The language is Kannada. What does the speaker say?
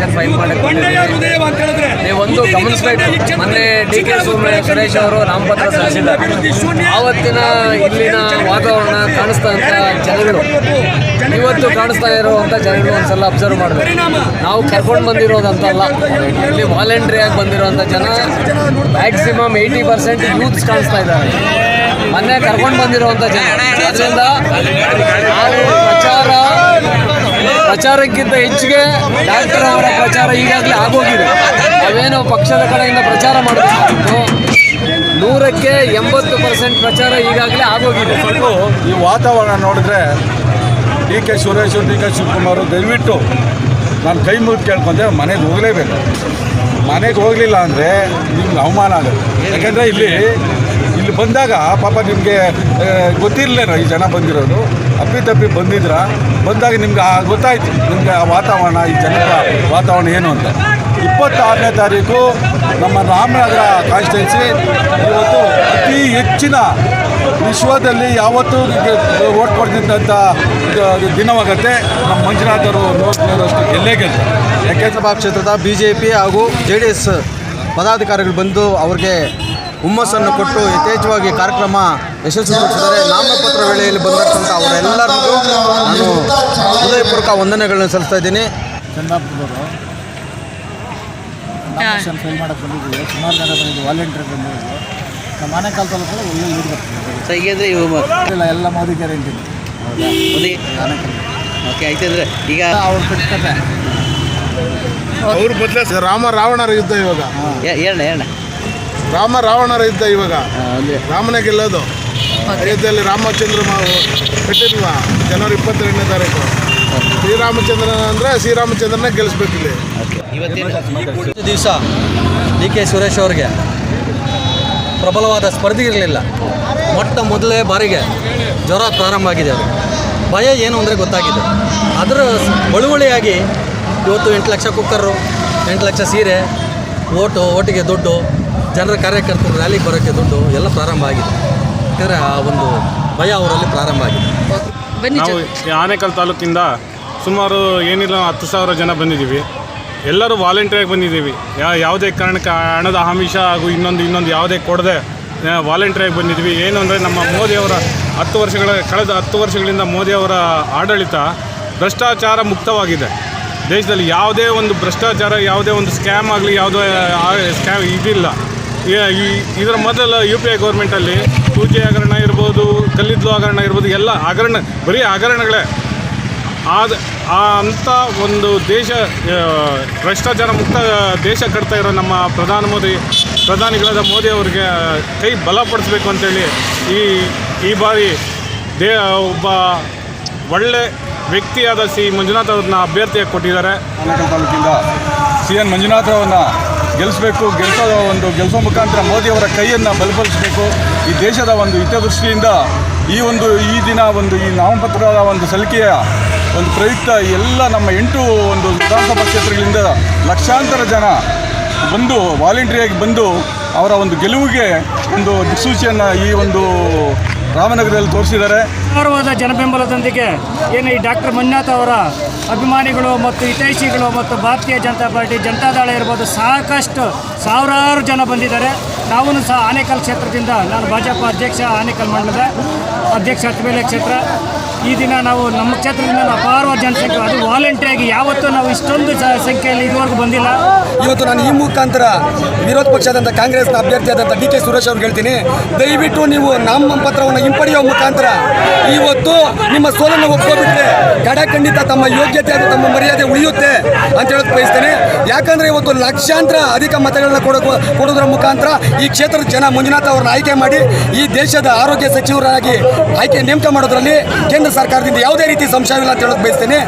ಪಿಟಿಷನ್ ಫೈಲ್ ಮಾಡಕ್ಕೆ ಒಂದು ನೀವೊಂದು ಗಮನಿಸಬೇಕು ಮೊನ್ನೆ ಡಿ ಕೆ ಸುರೇಶ್ ಅವರು ನಾಮಪತ್ರ ಸಲ್ಲಿಸಿದ್ದಾರೆ ಆವತ್ತಿನ ಇಲ್ಲಿನ ವಾತಾವರಣ ಕಾಣಿಸ್ತಾ ಅಂತ ಜನಗಳು ಇವತ್ತು ಕಾಣಿಸ್ತಾ ಇರುವಂಥ ಜನಗಳು ಒಂದ್ಸಲ ಅಬ್ಸರ್ವ್ ಮಾಡಬೇಕು ನಾವು ಕರ್ಕೊಂಡು ಬಂದಿರೋದಂತಲ್ಲ ಇಲ್ಲಿ ವಾಲಂಟ್ರಿ ಆಗಿ ಬಂದಿರೋಂಥ ಜನ ಮ್ಯಾಕ್ಸಿಮಮ್ ಏಯ್ಟಿ ಪರ್ಸೆಂಟ್ ಯೂತ್ಸ್ ಕಾಣಿಸ್ತಾ ಇದ್ದಾರೆ ಮೊನ್ನೆ ಕರ್ಕೊಂಡು ಬಂದಿರುವಂಥ ಜನ ಅದರಿಂದ ಪ್ರಚಾರ ಪ್ರಚಾರಕ್ಕಿಂತ ಹೆಚ್ಚಿಗೆ ಡಾಕ್ಟರ್ ಅವರ ಪ್ರಚಾರ ಈಗಾಗಲೇ ಆಗೋಗಿದೆ. ನಾವೇನು ಪಕ್ಷದ ಕಡೆಯಿಂದ ಪ್ರಚಾರ ಮಾಡಬೇಕಾಗಿತ್ತು ನೂರಕ್ಕೆ ಎಂಬತ್ತು ಪರ್ಸೆಂಟ್ ಪ್ರಚಾರ ಈಗಾಗಲೇ ಆಗೋಗಿದೆ. ಈ ವಾತಾವರಣ ನೋಡಿದ್ರೆ D K Suresh, D K Shivakumar ದಯವಿಟ್ಟು ನಾನು ಕೈ ಮುಗಿದು ಕೇಳ್ಕೊಂಡೆ, ಮನೆಗೆ ಹೋಗಲೇಬೇಕು. ಮನೆಗೆ ಹೋಗಲಿಲ್ಲ ಅಂದರೆ ನಿಮ್ಗೆ ಅವಮಾನ ಆಗುತ್ತೆ. ಯಾಕೆಂದರೆ ಇಲ್ಲಿ ಇಲ್ಲಿ ಬಂದಾಗ ಪಾಪ ನಿಮಗೆ ಗೊತ್ತಿರಲೇನೋ ಈ ಜನ ಬಂದಿರೋದು. ಅಪ್ಪಿ ತಪ್ಪಿ ಬಂದಿದ್ರ, ಬಂದಾಗ ನಿಮ್ಗೆ ಗೊತ್ತಾಯಿತು, ನಿಮಗೆ ಆ ವಾತಾವರಣ, ಈ ಜನರ ವಾತಾವರಣ ಏನು ಅಂತ. ಇಪ್ಪತ್ತಾರನೇ ತಾರೀಕು ನಮ್ಮ ರಾಮನಗರ ಕಾನ್ಸ್ಟಿಟ್ಯೂನ್ಸಿ ಇವತ್ತು ಅತಿ ಹೆಚ್ಚಿನ ವಿಶ್ವದಲ್ಲಿ ಯಾವತ್ತೂ ಓಟ್ ಕೊಡ್ತಿದ್ದಂಥ ದಿನವಾಗುತ್ತೆ. ನಮ್ಮ ಮಂಜುನಾಥರು ನೋಡ್ತಿರೋಷ್ಟು ಗೆಲ್ಲೇ ಗೆಲ್ಲ ಯಾಕೆಂದ್ರೆ ಕ್ಷೇತ್ರದ ಬಿ ಜೆ ಪಿ ಹಾಗೂ ಜೆ ಡಿ ಎಸ್ ಪದಾಧಿಕಾರಿಗಳು ಬಂದು ಅವ್ರಿಗೆ ಹುಮ್ಮಸ್ಸನ್ನು ಕೊಟ್ಟು ಯಥೇಚ್ಛವಾಗಿ ಕಾರ್ಯಕ್ರಮ ಯಶಸ್ವಿಗೊಳಿಸಿದ್ದಾರೆ ನಾಮಪತ್ರ ವೇಳೆಯಲ್ಲಿ ಬಂದಿರತಕ್ಕಂಥ ಅವರೆಲ್ಲರಿಗೂ ನಾನು ಹೃದಯಪೂರ್ವಕ ವಂದನೆಗಳನ್ನು ಸಲ್ಲಿಸ್ತಾ ಇದ್ದೀನಿ. ಚಂದಾಪುರದವರು. ನಾಮಿನೇಷನ್ ಫೈಲ್ ಮಾಡಕ್ಕೆ ಬಂದಿದ್ದೀವಿ. ಸುಮಾರು ಜನ ಬಂದಿದ್ದು ವಾಲಂಟಿಯರ್ ಬಂದಿದ್ದು ನಮ್ಮ ಆನೇಕಲ್ ತಾಲೂಕಲ್ಲಿ ಒಳ್ಳೆ ಲೀಡ್ ಬರ್ತಿದೆ. ಸೊ ಇಲ್ಲ ಎಲ್ಲ ಮೋದಿ ಗ್ಯಾರಂಟಿ ಮೋದಿ? ಓಕೆ ಆಯ್ತಿದ್ರೆ ಈಗ ಅವ್ರು ಬಿಡ್ತಾರೆ ಅವ್ರು ಬದಲ ರಾಮ ರಾವಣರ ಯುದ್ಧ ಇವಾಗ. ಹೇಳ ಹೇಳ ರಾಮ ರಾವಣರ ಯುದ್ಧ ಇವಾಗ. ರಾಮನ ರಾಮನೇ ಗೆಲ್ಲೋದು. ಅಯೋಧ್ಯೆಯಲ್ಲಿ ರಾಮಚಂದ್ರ ಕಟ್ಟಿಲ್ವಾ ಜನವರಿ ಇಪ್ಪತ್ತೆರಡನೇ ತಾರೀಕು. ಶ್ರೀರಾಮಚಂದ್ರನ ಅಂದರೆ ಶ್ರೀರಾಮಚಂದ್ರನ ಗೆಲ್ಲಿಸ್ಬೇಕು ಇಲ್ಲಿ. ಇವತ್ತೇನು ದಿವಸ ಡಿ ಕೆ ಸುರೇಶ್ ಅವರಿಗೆ ಪ್ರಬಲವಾದ ಸ್ಪರ್ಧೆ ಇರಲಿಲ್ಲ. ಮೊಟ್ಟ ಮೊದಲೇ ಬಾರಿಗೆ ಜ್ವರ ಪ್ರಾರಂಭ ಆಗಿದೆ ಅವರು ಭಯ ಏನು ಅಂದರೆ ಗೊತ್ತಾಗಿದೆ. ಅದರ ಬಳುವಳಿಯಾಗಿ ಇವತ್ತು ಎಂಟು ಲಕ್ಷ ಕುಕ್ಕರು ಎಂಟು ಲಕ್ಷ ಸೀರೆ ಓಟು ಓಟಿಗೆ ದುಡ್ಡು ಜನರ ಕಾರ್ಯಕರ್ತರು ರ್ಯಾಲಿಗೆ ಬರೋಕ್ಕೆ ದುಡ್ಡು ಎಲ್ಲ ಪ್ರಾರಂಭ ಆಗಿದೆ. ಯಾಕಂದರೆ ಆ ಒಂದು ಭಯ ಅವರಲ್ಲಿ ಪ್ರಾರಂಭ ಆಗಿದೆ. ನಾವು ಈ ಆನೇಕಲ್ ತಾಲೂಕಿಂದ ಸುಮಾರು ಏನಿಲ್ಲ ಹತ್ತು ಸಾವಿರ ಜನ ಬಂದಿದ್ದೀವಿ. ಎಲ್ಲರೂ ವಾಲಂಟಿಯರಾಗಿ ಬಂದಿದ್ದೀವಿ. ಯಾ ಯಾವುದೇ ಕಾರಣಕ್ಕೆ ಹಣದ ಆಮಿಷ ಹಾಗೂ ಇನ್ನೊಂದು ಇನ್ನೊಂದು ಯಾವುದೇ ಕೊಡದೆ ವಾಲಂಟಿಯರಾಗಿ ಬಂದಿದ್ದೀವಿ. ಏನು ಅಂದರೆ ನಮ್ಮ ಮೋದಿಯವರ ಹತ್ತು ವರ್ಷಗಳ ಕಳೆದ ಹತ್ತು ವರ್ಷಗಳಿಂದ ಮೋದಿಯವರ ಆಡಳಿತ ಭ್ರಷ್ಟಾಚಾರ ಮುಕ್ತವಾಗಿದೆ. ದೇಶದಲ್ಲಿ ಯಾವುದೇ ಒಂದು ಭ್ರಷ್ಟಾಚಾರ ಯಾವುದೇ ಒಂದು ಸ್ಕ್ಯಾಮ್ ಆಗಲಿ ಯಾವುದೇ ಸ್ಕ್ಯಾಮ್ ಇದಿಲ್ಲ. ಇದರ ಮೊದಲು ಯು ಪಿ ಐ ಗೌರ್ಮೆಂಟಲ್ಲಿ ಟೂ ಜಿ ಹಗರಣ ಇರ್ಬೋದು, ಕಲ್ಲಿದ್ದಲು ಹಗರಣ ಇರ್ಬೋದು, ಎಲ್ಲ ಹಗರಣ, ಬರೀ ಹಗರಣಗಳೇ. ಆದ, ಆ ಅಂಥ ಒಂದು ದೇಶ ಭ್ರಷ್ಟಾಚಾರ ಮುಕ್ತ ದೇಶ ಕಟ್ತಾ ಇರೋ ನಮ್ಮ ಪ್ರಧಾನ ಮೋದಿ, ಪ್ರಧಾನಿಗಳಾದ ಮೋದಿ ಅವರಿಗೆ ಕೈ ಬಲಪಡಿಸ್ಬೇಕು ಅಂತೇಳಿ ಈ ಈ ಬಾರಿ ದೇ, ಒಬ್ಬ ಒಳ್ಳೆ ವ್ಯಕ್ತಿಯಾದ ಸಿ ಮಂಜುನಾಥ್ ಅವ್ರನ್ನ ಅಭ್ಯರ್ಥಿಯಾಗಿ ಕೊಟ್ಟಿದ್ದಾರೆ. ಸಿ ಎನ್ ಮಂಜುನಾಥರವನ್ನು ಗೆಲ್ಲಿಸಬೇಕು ಗೆಲ್ಲಿಸೋದ ಒಂದು ಗೆಲ್ಲಿಸೋ ಮುಖಾಂತರ ಮೋದಿಯವರ ಕೈಯನ್ನು ಬಲಪಡಿಸಬೇಕು. ಈ ದೇಶದ ಒಂದು ಹಿತದೃಷ್ಟಿಯಿಂದ ಈ ಒಂದು, ಈ ದಿನ ಒಂದು, ಈ ನಾಮಪತ್ರದ ಒಂದು ಸಲ್ಲಿಕೆಯ ಒಂದು ಪ್ರಯುಕ್ತ ಎಲ್ಲ ನಮ್ಮ ಎಂಟು ಒಂದು ವಿಧಾನಸಭಾ ಕ್ಷೇತ್ರಗಳಿಂದ ಲಕ್ಷಾಂತರ ಜನ ಬಂದು ವಾಲಂಟ್ರಿಯಾಗಿ ಬಂದು ಅವರ ಒಂದು ಗೆಲುವಿಗೆ ಒಂದು ದಿಕ್ಸೂಚಿಯನ್ನು ಈ ಒಂದು ರಾಮನಗರದಲ್ಲಿ ತೋರಿಸಿದ್ದಾರೆ. ಅಪಾರವಾದ ಜನಬೆಂಬಲದೊಂದಿಗೆ ಏನು ಈ ಡಾಕ್ಟರ್ ಮಂಜುನಾಥ್ ಅವರ ಅಭಿಮಾನಿಗಳು ಮತ್ತು ಹಿತೈಷಿಗಳು ಮತ್ತು ಭಾರತೀಯ ಜನತಾ ಪಾರ್ಟಿ ಜನತಾದಳ ಇರ್ಬೋದು ಸಾಕಷ್ಟು ಸಾವಿರಾರು ಜನ ಬಂದಿದ್ದಾರೆ. ನಾವೂ ಸಹ ಆನೇಕಲ್ ಕ್ಷೇತ್ರದಿಂದ ನಾನು ಭಾಜಪ ಅಧ್ಯಕ್ಷ, ಆನೇಕಲ್ ಮಂಡಲದ ಅಧ್ಯಕ್ಷ ಹತ್ತಬೇಲೆ ಕ್ಷೇತ್ರ. ಈ ದಿನ ನಾವು ನಮ್ಮ ಕ್ಷೇತ್ರದಿಂದ ಅಪಾರವಾದ ಜನಸಂಖ್ಯೆ, ಅದು ವಾಲಂಟಿಯಾಗಿ ಯಾವತ್ತೂ ನಾವು ಇಷ್ಟೊಂದು ಸಂಖ್ಯೆಯಲ್ಲಿ ಇದುವರೆಗೂ ಬಂದಿಲ್ಲ. ಇವತ್ತು ನಾನು ಈ ಮುಖಾಂತರ ವಿರೋಧ ಪಕ್ಷದಂಥ ಕಾಂಗ್ರೆಸ್ನ ಅಭ್ಯರ್ಥಿಯಾದಂಥ ಡಿ ಕೆ ಸುರೇಶ್ ಅವ್ರಿಗೆ ಹೇಳ್ತೀನಿ. ದಯವಿಟ್ಟು ನೀವು ನಾಮಪತ್ರವನ್ನು ಹಿಂಪಡೆಯುವ ಮುಖಾಂತರ ಇವತ್ತು ನಿಮ್ಮ ಸೋಲನ್ನು ಒಪ್ಕೊಬಿಟ್ರೆ ಖಂಡಿತ ತಮ್ಮ ಯೋಗ್ಯತೆ ಅದು ತಮ್ಮ ಮರ್ಯಾದೆ ಉಳಿಯುತ್ತೆ ಅಂತ ಹೇಳೋದು ಬಯಸ್ತೇನೆ. ಯಾಕಂದರೆ ಇವತ್ತು ಲಕ್ಷಾಂತರ ಅಧಿಕ ಮತಗಳನ್ನು ಕೊಡೋ ಕೊಡೋದ್ರ ಮುಖಾಂತರ ಈ ಕ್ಷೇತ್ರದ ಜನ ಮಂಜುನಾಥ್ ಅವರನ್ನು ಆಯ್ಕೆ ಮಾಡಿ ಈ ದೇಶದ ಆರೋಗ್ಯ ಸಚಿವರಾಗಿ ಆಯ್ಕೆ ನೇಮಕ ಮಾಡೋದ್ರಲ್ಲಿ ಸರ್ಕಾರದಿಂದ ಯಾವುದೇ ರೀತಿ ಸಂಶಯವಿಲ್ಲ ಅಂತ ಹೇಳೋಕೆ ಬಯಸ್ತೇನೆ.